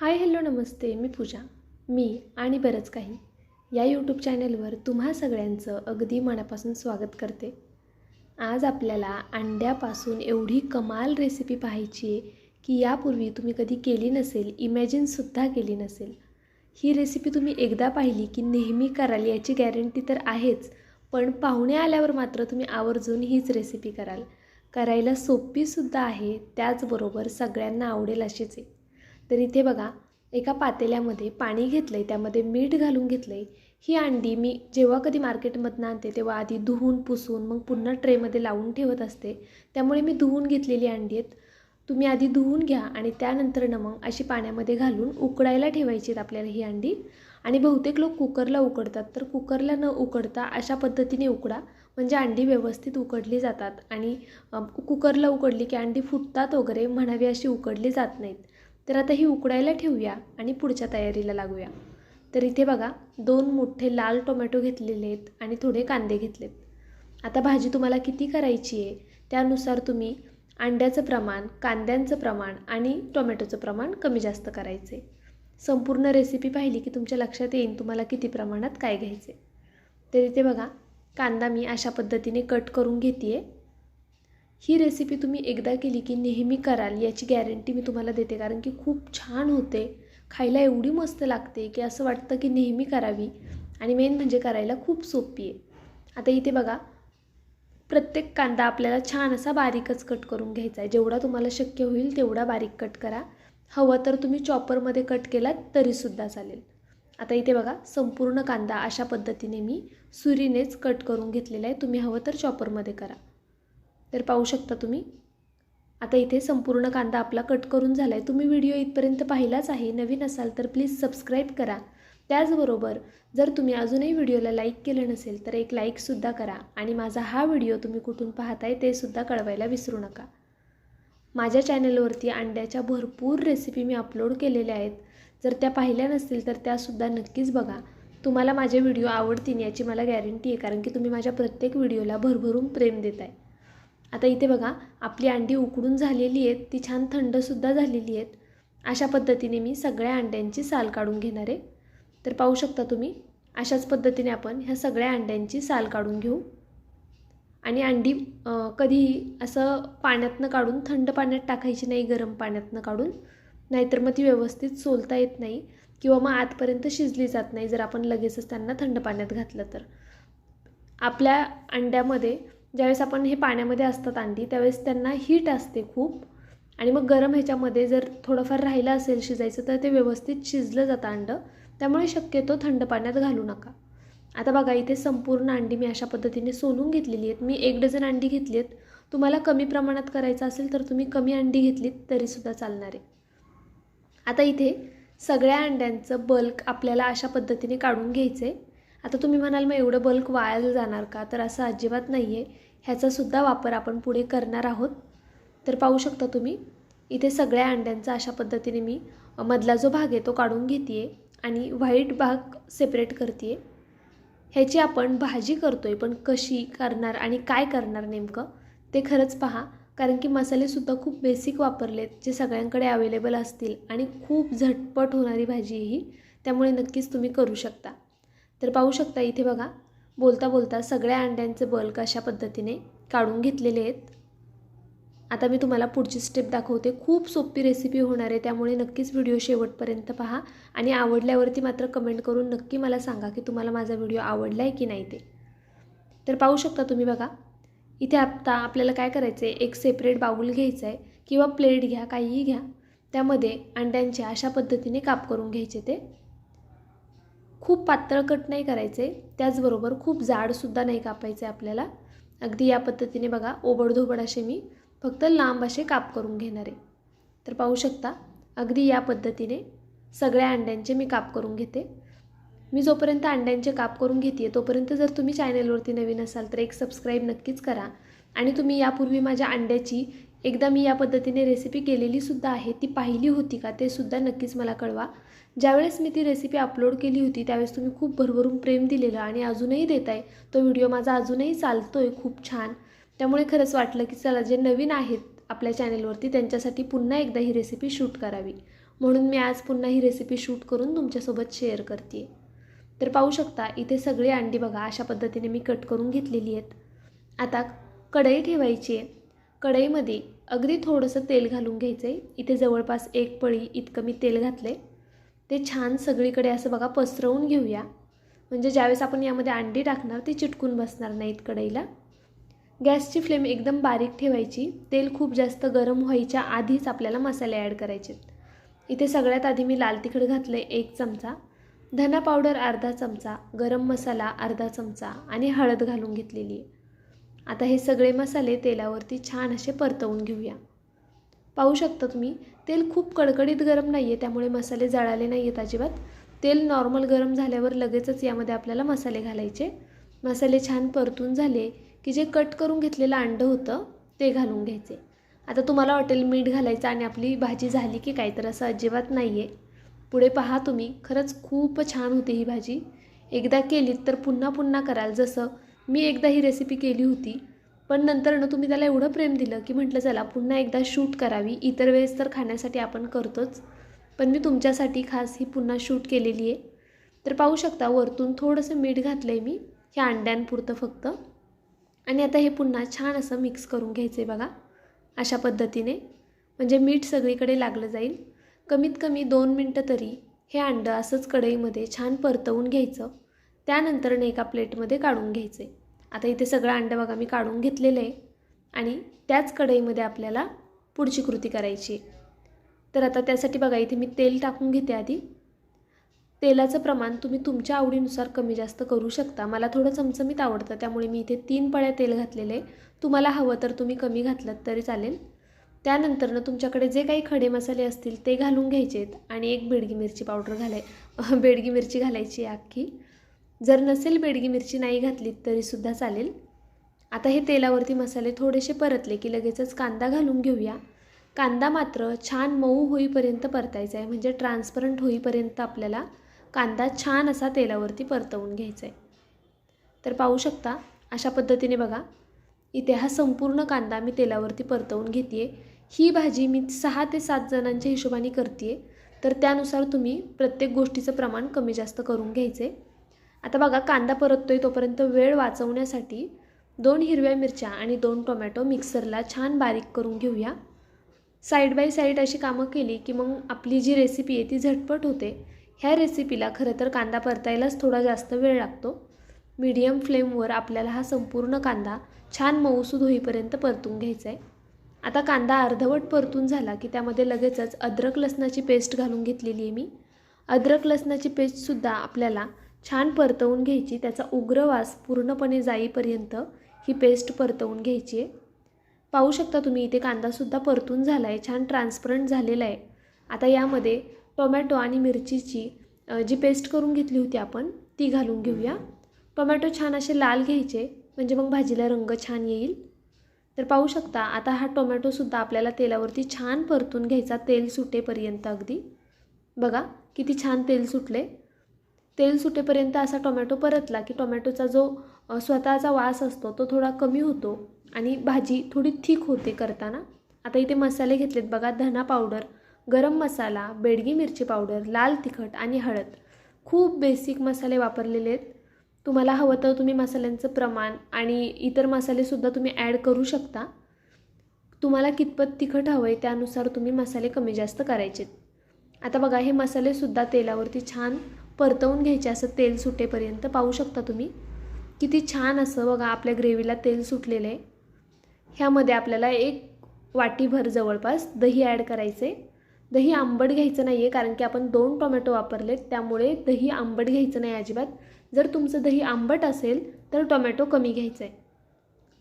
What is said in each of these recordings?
Hi hello नमस्ते मी पूजा. मी आणि बरंच काही या यूट्यूब चॅनलवर तुम्हा सगळ्यांचं अगदी मनापासून स्वागत करते. आज आपल्याला अंड्यापासून एवढी कमाल रेसिपी पाहायची आहे की यापूर्वी तुम्ही कधी केली नसेल इमॅजिनसुद्धा केली नसेल. ही रेसिपी तुम्ही एकदा पाहिली की नेहमी कराल याची गॅरंटी तर आहेच पण पाहुणे आल्यावर मात्र तुम्ही आवर्जून हीच रेसिपी कराल. करायला सोपीसुद्धा आहे त्याचबरोबर सगळ्यांना आवडेल अशीच आहे. तर इथे बघा एका पातेल्यामध्ये पाणी घेतलं आहे त्यामध्ये मीठ घालून घेतलं आहे ही अंडी मी जेव्हा कधी मार्केटमधनं आणते तेव्हा आधी धुवून पुसून मग पुन्हा ट्रेमध्ये लावून ठेवत असते. त्यामुळे मी धुवून घेतलेली अंडी आहेत. तुम्ही आधी धुवून घ्या आणि त्यानंतरनं मग अशी पाण्यामध्ये घालून उकडायला ठेवायची आहेत आपल्याला ही अंडी. आणि बहुतेक लोक कुकरला उकडतात तर कुकरला न उकडता अशा पद्धतीने उकडा. म्हणजे अंडी व्यवस्थित उकडली जातात आणि कुकरला उकडली की अंडी फुटतात वगैरे म्हणावी अशी उकडली जात नाहीत. तर आता ही उकडायला ठेवूया आणि पुढच्या तयारीला लागूया. तर इथे बघा दोन मोठे लाल टोमॅटो घेतलेले आहेत आणि थोडे कांदे घेतलेत. आता भाजी तुम्हाला किती करायची आहे त्यानुसार तुम्ही अंड्याचं प्रमाण कांद्यांचं प्रमाण आणि टोमॅटोचं प्रमाण कमी जास्त करायचे. संपूर्ण रेसिपी पाहिली की तुमच्या लक्षात येईन तुम्हाला किती प्रमाणात काय घ्यायचे. तर इथे बघा कांदा मी अशा पद्धतीने कट करून घेते आहे ही रेसिपी तुम्ही एकदा केली की नेहमी कराल याची गॅरंटी मी तुम्हाला देते. कारण की खूप छान होते. खायला एवढी मस्त लागते की असं वाटतं की नेहमी करावी. आणि मेन म्हणजे करायला खूप सोपी आहे. आता इथे बघा प्रत्येक कांदा आपल्याला छान असा बारीकच कट करून घ्यायचा आहे. जेवढा तुम्हाला शक्य होईल तेवढा बारीक कट करा. हवं तर तुम्ही चॉपरमध्ये कट केलात तरीसुद्धा चालेल. आता इथे बघा संपूर्ण कांदा अशा पद्धतीने मी सुरीनेच कट करून घेतलेला आहे. तुम्ही हवं तर चॉपरमध्ये करा. तर पाहू शकता तुम्ही. आता इथे संपूर्ण कांदा आपला कट करून झाला आहे तुम्ही व्हिडिओ इथपर्यंत पाहिलाच आहे नवीन असाल तर प्लीज सबस्क्राईब करा. त्याचबरोबर जर तुम्ही अजूनही व्हिडिओला लाईक केलं नसेल तर एक लाईकसुद्धा करा आणि माझा हा व्हिडिओ तुम्ही कुठून पाहताय ते सुद्धा कळवायला विसरू नका. माझ्या चॅनलवरती अंड्याच्या भरपूर रेसिपी मी अपलोड केलेल्या आहेत. जर त्या पाहिल्या नसतील तर त्यासुद्धा नक्कीच बघा. तुम्हाला माझे व्हिडिओ आवडतील याची मला गॅरंटी आहे कारण की तुम्ही माझ्या प्रत्येक व्हिडिओला भरभरून प्रेम देत आहे आता इथे बघा आपली अंडी उकडून झालेली आहेत ती छान थंडसुद्धा झालेली आहेत. अशा पद्धतीने मी सगळ्या अंड्यांची साल काढून घेणार आहे. तर पाहू शकता तुम्ही अशाच पद्धतीने आपण ह्या सगळ्या अंड्यांची साल काढून घेऊ. आणि अंडी कधीही असं पाण्यातनं काढून थंड पाण्यात टाकायची नाही गरम पाण्यातनं काढून. नाहीतर मग ती व्यवस्थित सोलता येत नाही किंवा मग आतपर्यंत शिजली जात नाही जर आपण लगेचच त्यांना थंड पाण्यात घातलं तर. आपल्या अंड्यामध्ये ज्यावेळेस आपण हे पाण्यामध्ये असतात अंडी त्यावेळेस त्यांना हीट असते खूप. आणि मग गरम ह्याच्यामध्ये जर थोडंफार राहिलं असेल शिजायचं तर ते व्यवस्थित शिजलं जातं अंडं. त्यामुळे शक्यतो थंड पाण्यात घालू नका. आता बघा इथे संपूर्ण अंडी मी अशा पद्धतीने सोलून घेतलेली आहेत. मी एक डझन अंडी घेतली आहेत. तुम्हाला कमी प्रमाणात करायचं असेल तर तुम्ही कमी अंडी घेतलीत तरीसुद्धा चालणार आहे. आता इथे सगळ्या अंड्यांचं बल्क आपल्याला अशा पद्धतीने काढून घ्यायचं आहे आता तुम्ही म्हणाल मग एवढं बल्क वाळायला जाणार का? तर असं अजिबात नाही आहे ह्याचासुद्धा वापर आपण पुढे करणार आहोत. तर पाहू शकता तुम्ही इथे सगळ्या अंड्यांचा अशा पद्धतीने मी मधला जो भाग आहे तो काढून घेते आहे आणि व्हाईट भाग सेपरेट करते आहे ह्याची आपण भाजी करतो आहे पण कशी करणार आणि काय करणार नेमकं ते खरंच पहा. कारण की मसालेसुद्धा खूप बेसिक वापरलेत जे सगळ्यांकडे अवेलेबल असतील आणि खूप झटपट होणारी भाजी आहे ही. त्यामुळे नक्कीच तुम्ही करू शकता. तर पाहू शकता इथे बघा बोलता बोलता सगळ्या अंड्यांचे बल्क अशा पद्धतीने काढून घेतलेले आहेत. आता मी तुम्हाला पुढची स्टेप दाखवते. खूप सोपी रेसिपी होणार आहे त्यामुळे नक्कीच व्हिडिओ शेवटपर्यंत पहा. आणि आवडल्यावरती मात्र कमेंट करून नक्की मला सांगा की तुम्हाला माझा व्हिडिओ आवडला आहे की नाही ते. तर पाहू शकता तुम्ही बघा इथे आत्ता आपल्याला काय करायचं आहे एक सेपरेट बाऊल घ्यायचा आहे किंवा प्लेट घ्या काहीही घ्या. त्यामध्ये अंड्यांचे अशा पद्धतीने काप करून घ्यायचे ते. खूप पातळ कट नाही करायचे त्याचबरोबर खूप जाडसुद्धा नाही कापायचे आपल्याला. अगदी या पद्धतीने बघा ओबडधोबड असे मी फक्त लांब असे काप करून घेणार. आहे तर पाहू शकता अगदी या पद्धतीने सगळ्या अंड्यांचे मी काप करून घेते. मी जोपर्यंत अंड्यांचे काप करून घेते तोपर्यंत जर तुम्ही चॅनलवरती नवीन असाल तर एक सबस्क्राईब नक्कीच करा. आणि तुम्ही यापूर्वी माझ्या अंड्याची एकदा मी या पद्धतीने रेसिपी केलेली सुद्धा आहे ती पाहिली होती का ते सुद्धा नक्कीच मला कळवा. ज्यावेळेस मी ती रेसिपी अपलोड केली होती त्यावेळेस तुम्ही खूप भरभरून प्रेम दिलेलं आणि अजूनही देत आहे तो व्हिडिओ माझा अजूनही चालतो आहे खूप छान. त्यामुळे खरंच वाटलं की चला जे नवीन आहेत आपल्या चॅनलवरती त्यांच्यासाठी पुन्हा एकदा ही रेसिपी शूट करावी. म्हणून मी आज पुन्हा ही रेसिपी शूट करून तुमच्यासोबत शेअर करते तर पाहू शकता इथे सगळी अंडी बघा अशा पद्धतीने मी कट करून घेतलेली आहेत. आता कढई ठेवायची आहे. कढईमध्ये अगदी थोडंसं तेल घालून घ्यायचं आहे इथे जवळपास एक पळी इतकं मी तेल घातलं आहे ते छान सगळीकडे असं बघा पसरवून घेऊया. म्हणजे ज्यावेळेस आपण यामध्ये अंडी टाकणार ती चिटकून बसणार नाहीत कढईला. गॅसची फ्लेम एकदम बारीक ठेवायची. तेल खूप जास्त गरम व्हायच्या आधीच आपल्याला मसाले ॲड करायचे इथे सगळ्यात आधी मी लाल तिखट घातलं आहे एक चमचा. धना पावडर अर्धा चमचा. गरम मसाला अर्धा चमचा. आणि हळद घालून घेतलेली आहे. आता हे सगळे मसाले तेलावरती छान असे परतवून घेऊया. पाहू शकता तुम्ही तेल खूप कडकडीत गरम नाही आहे त्यामुळे मसाले जळाले नाही आहेत अजिबात. तेल नॉर्मल गरम झाल्यावर लगेचच यामध्ये आपल्याला मसाले घालायचे. मसाले छान परतून झाले की जे कट करून घेतलेलं अंडं होतं ते घालून घ्यायचे. आता तुम्हाला हॉटेल मीठ घालायचं आणि आपली भाजी झाली की काय तर असं अजिबात नाही आहे पुढे पहा तुम्ही खरंच खूप छान होती ही भाजी. एकदा केलीत तर पुन्हा पुन्हा कराल जसं मी एकदा ही रेसिपी केली होती पण नंतर तुम्ही त्याला एवढं प्रेम दिलं की म्हटलं चला पुन्हा एकदा शूट करावी. इतर वेळेस तर खाण्यासाठी आपण करतोच. पण मी तुमच्यासाठी खास ही पुन्हा शूट केलेली आहे. तर पाहू शकता वरतून थोडंसं मीठ घातलं आहे मी ह्या अंड्यांपुरतं फक्त. आणि आता हे पुन्हा छान असं मिक्स करून घ्यायचं आहे बघा अशा पद्धतीने. म्हणजे मीठ सगळीकडे लागलं जाईल. कमीत कमी दोन मिनटं तरी हे अंडं असंच कढईमध्ये छान परतवून घ्यायचं. त्यानंतर एका प्लेटमध्ये काढून घ्यायचे. आता इथे सगळं अंडं बघा मी काढून घेतलेलं आहे. आणि त्याच कढईमध्ये आपल्याला पुढची कृती करायची तर आता त्यासाठी बघा इथे मी तेल टाकून घेते आधी. तेलाचं प्रमाण तुम्ही तुमच्या आवडीनुसार कमी जास्त करू शकता. मला थोडं चमचमीत आवडतं त्यामुळे मी इथे तीन पळ्या तेल घातलेलं आहे. तुम्हाला हवं तर तुम्ही कमी घातलं तरी चालेल. त्यानंतरनं तुमच्याकडे जे काही खडे मसाले असतील ते घालून घ्यायचे आहेत आणि एक बेडगी मिरची पावडर घालाय बेडगी मिरची घालायची अख्खी जर नसेल बेडगी मिरची नाही घातली तरीसुद्धा चालेल. आता हे तेलावरती मसाले थोडेसे परतले की लगेचच कांदा घालून घेऊया. कांदा मात्र छान मऊ होईपर्यंत परतायचा आहे. म्हणजे ट्रान्सपरंट होईपर्यंत आपल्याला कांदा छान असा तेलावरती परतवून घ्यायचा आहे. तर पाहू शकता अशा पद्धतीने बघा. इथे हा संपूर्ण कांदा मी तेलावरती परतवून घेते ही भाजी मी सहा ते सात जणांच्या हिशोबाने करते तर त्यानुसार तुम्ही प्रत्येक गोष्टीचं प्रमाण कमी जास्त करून घ्यायचे आता बघा कांदा परततोय तोपर्यंत वेळ वाचवण्यासाठी दोन हिरव्या मिरच्या आणि दोन टोमॅटो मिक्सरला छान बारीक करून घेऊया. साईड बाय साईड अशी कामं केली की मग आपली जी रेसिपी आहे ती झटपट होते. ह्या रेसिपीला खरं तर कांदा परतायलाच थोडा जास्त वेळ लागतो. मीडियम फ्लेमवर आपल्याला हा संपूर्ण कांदा छान मऊसूद होईपर्यंत परतून घ्यायचा आहे आता कांदा अर्धवट परतून झाला की त्यामध्ये लगेचच अद्रक लसणाची पेस्ट घालून घेतलेली आहे मी. अद्रक लसणाची पेस्टसुद्धा आपल्याला छान परतवून घ्यायची त्याचा उग्र वास पूर्णपणे जाईपर्यंत ही पेस्ट परतवून घ्यायची आहे. पाहू शकता तुम्ही इथे कांदासुद्धा परतून झाला आहे छान ट्रान्सपरंट झालेला आहे. आता यामध्ये टोमॅटो आणि मिरचीची जी पेस्ट करून घेतली होती आपण ती घालून घेऊया. टोमॅटो छान असे लाल घ्यायचे म्हणजे मग भाजीला रंग छान येईल. तर पाहू शकता आता हा टोमॅटोसुद्धा आपल्याला तेलावरती छान परतून घ्यायचा तेल सुटेपर्यंत अगदी. बघा किती छान तेल सुटले तेल सुटेपर्यंत असा टोमॅटो परतला की टोमॅटोचा जो स्वतःचा वास असतो तो थोडा कमी होतो आणि भाजी थोडी थिक होते करताना. आता इथे मसाले घेतलेत बघा धना पावडर गरम मसाला बेडगी मिरची पावडर लाल तिखट आणि हळद. खूप बेसिक मसाले वापरलेले आहेत. तुम्हाला हवं तर तुम्ही मसाल्यांचं प्रमाण आणि इतर मसालेसुद्धा तुम्ही ॲड करू शकता. तुम्हाला कितपत तिखट हवं आहे त्यानुसार तुम्ही मसाले कमी जास्त करायचेत. आता बघा हे मसालेसुद्धा तेलावरती छान परतवून घ्यायचे असं तेल सुटेपर्यंत पाहू शकता तुम्ही. किती छान असं बघा आपल्या ग्रेव्हीला तेल सुटलेलं आहे. ह्यामध्ये आपल्याला एक वाटीभर जवळपास दही ॲड करायचे दही आंबट घ्यायचं नाही आहे कारण की आपण दोन टोमॅटो वापरलेत त्यामुळे दही आंबट घ्यायचं नाही अजिबात. जर तुमचं दही आंबट असेल तर टोमॅटो कमी घ्यायचं आहे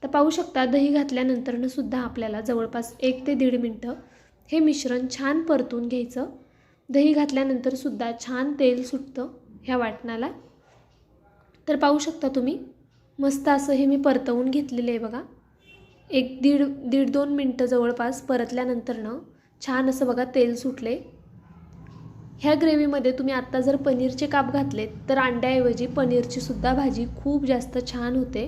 तर पाहू शकता दही घातल्यानंतरनं सुद्धा आपल्याला जवळपास एक ते दीड मिनटं हे मिश्रण छान परतून घ्यायचं. दही घातल्यानंतर सुद्धा छान तेल सुटतं ह्या वाटणाला. तर पाहू शकता तुम्ही मस्त असं हे मी परतवून घेतलेलं आहे बघा. एक दीड दीड दोन मिनटं जवळपास परतल्यानंतरनं छान असं बघा तेल सुटले ह्या ग्रेव्हीमध्ये तुम्ही आत्ता जर पनीरचे काप घातलेत तर अंड्याऐवजी पनीरची सुद्धा भाजी खूप जास्त छान होते.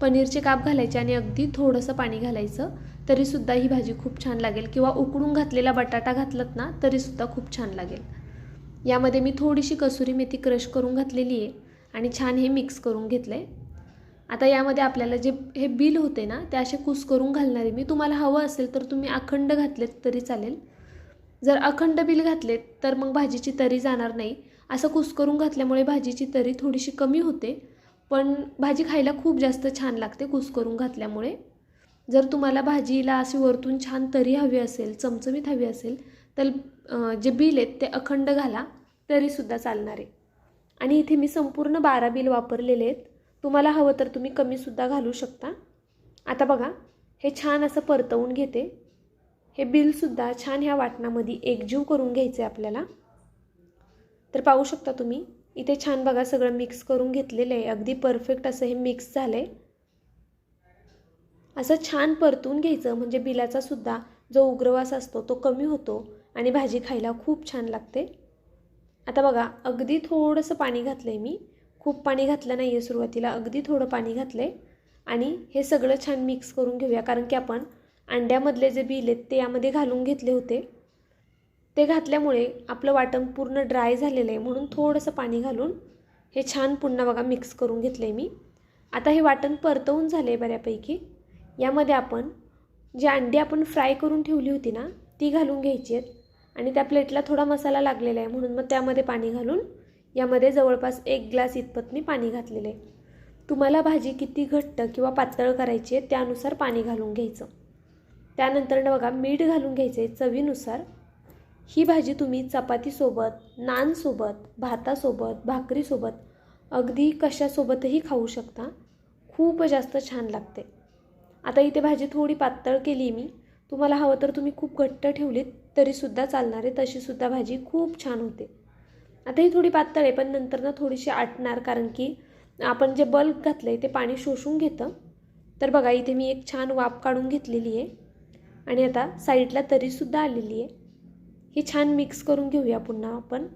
पनीरचे काप घालायचे आणि अगदी थोडंसं पाणी घालायचं तरीसुद्धा ही भाजी खूप छान लागेल. किंवा उकडून घातलेला बटाटा घातलात ना तरीसुद्धा खूप छान लागेल. यामध्ये मी थोडीशी कसुरी मेथी क्रश करून घातलेली आहे आणि छान हे मिक्स करून घेतलं आहे आता यामध्ये आपल्याला जे हे बिल होते ना ते असे कुस करून घालणार. आहे मी तुम्हाला हवं असेल तर तुम्ही अखंड घातलेत तरी चालेल. जर अखंड बिल घातलेत तर मग भाजीची तरी जाणार नाही. असं कुस करून घातल्यामुळे भाजीची तरी थोडीशी कमी होते. पण भाजी खायला खूप जास्त छान लागते कुसकरून घातल्यामुळे. जर तुम्हाला भाजीला अशी वरतून छान तरी हवी असेल चमचमीत हवी असेल तर जे बिल आहेत ते अखंड घाला तरीसुद्धा चालणार आहे. आणि इथे मी संपूर्ण बारा बिल वापरलेले आहेत. तुम्हाला हवं तर तुम्ही कमीसुद्धा घालू शकता. आता बघा हे छान असं परतवून घेते. हे बिलसुद्धा छान ह्या वाटणामध्ये एकजीव करून घ्यायचे आपल्याला. तर पाहू शकता तुम्ही इथे छान बघा सगळं मिक्स करून घेतलेलं आहे. अगदी परफेक्ट असं हे मिक्स झालं आहे असं छान परतून घ्यायचं म्हणजे बिलाचा सुद्धा जो उग्रवास असतो तो कमी होतो आणि भाजी खायला खूप छान लागते. आता बघा अगदी थोडंसं पाणी घातलं आहे मी. खूप पाणी घातलं नाही आहे सुरुवातीला अगदी थोडं पाणी घातलं आहे आणि हे सगळं छान मिक्स करून घेऊया कारण की आपण अंड्यामधले जे बिल आहेत ते यामध्ये घालून घेतले होते. ते घातल्यामुळे आपलं वाटण पूर्ण ड्राय झालेलं आहे. म्हणून थोडंसं पाणी घालून हे छान पुन्हा बघा मिक्स करून घेतलं आहे मी. आता हे वाटण परतवून झालं आहे बऱ्यापैकी. यामध्ये आपण जी अंडी आपण फ्राय करून ठेवली होती ना ती घालून घ्यायची आहेत. आणि त्या प्लेटला थोडा मसाला लागलेला आहे. म्हणून मग त्यामध्ये पाणी घालून यामध्ये जवळपास एक ग्लास इतपत मी पाणी घातलेलं आहे. तुम्हाला भाजी किती घट्ट किंवा पातळ करायची आहे त्यानुसार पाणी घालून घ्यायचं. त्यानंतर बघा मीठ घालून घ्यायचं आहे चवीनुसार. ही भाजी तुम्ही चपातीसोबत नानसोबत भातासोबत भाकरीसोबत अगदी कशासोबतही खाऊ शकता. खूप जास्त छान लागते. आता इथे भाजी थोडी पातळ केली मी. तुम्हाला हवं तर तुम्ही खूप घट्ट ठेवलीत तरीसुद्धा चालणार आहे. तशीसुद्धा भाजी खूप छान होते. आता ही थोडी पातळ आहे पण नंतर ना थोडीशी आटणार कारण की आपण जे बल्ब घातलं आहे ते पाणी शोषून घेतं. तर बघा इथे मी एक छान वाफ काढून घेतलेली आहे. आणि आता साईडला तरीसुद्धा आलेली आहे. ही छान मिक्स करून घेऊया पुन्हा आपण.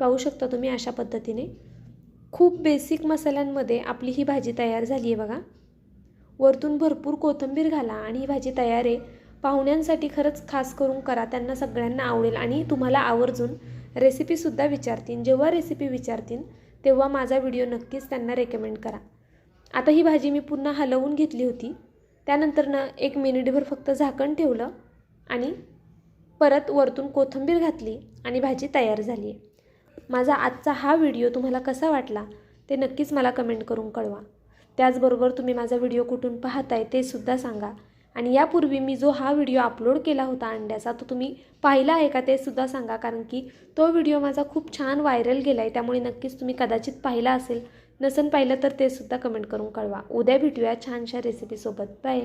पाहू शकता तुम्ही अशा पद्धतीने. खूप बेसिक मसाल्यांमध्ये आपली ही भाजी तयार झाली आहे बघा. वरतून भरपूर कोथिंबीर घाला आणि ही भाजी तयार आहे. पाहुण्यांसाठी खरंच खास करून करा त्यांना सगळ्यांना आवडेल. आणि तुम्हाला आवर्जून रेसिपीसुद्धा विचारतील जेव्हा रेसिपी विचारतील तेव्हा माझा व्हिडिओ नक्कीच त्यांना रेकमेंड करा. आता ही भाजी मी पुन्हा हलवून घेतली होती. त्यानंतर ना एक मिनिटभर फक्त झाकण ठेवलं आणि परत वरतून कोथिंबीर घातली आणि भाजी तयार झाली. आहे माझा आजचा हा व्हिडिओ तुम्हाला कसा वाटला ते नक्कीच मला कमेंट करून कळवा. त्याचबरोबर तुम्ही माझा व्हिडिओ कुठून पाहताय ते सुद्धा सांगा. आणि यापूर्वी मी जो हा व्हिडिओ अपलोड केला होता अंड्याचा तो तुम्ही पाहिला आहे का ते सुद्धा सांगा कारण की तो व्हिडिओ माझा खूप छान व्हायरल गेला आहे त्यामुळे नक्कीच तुम्ही कदाचित पाहिला असेल. नसन पाहिलं तर ते सुद्धा कमेंट करून कळवा. उद्या भेटूया छानशा रेसिपीसोबत बाय.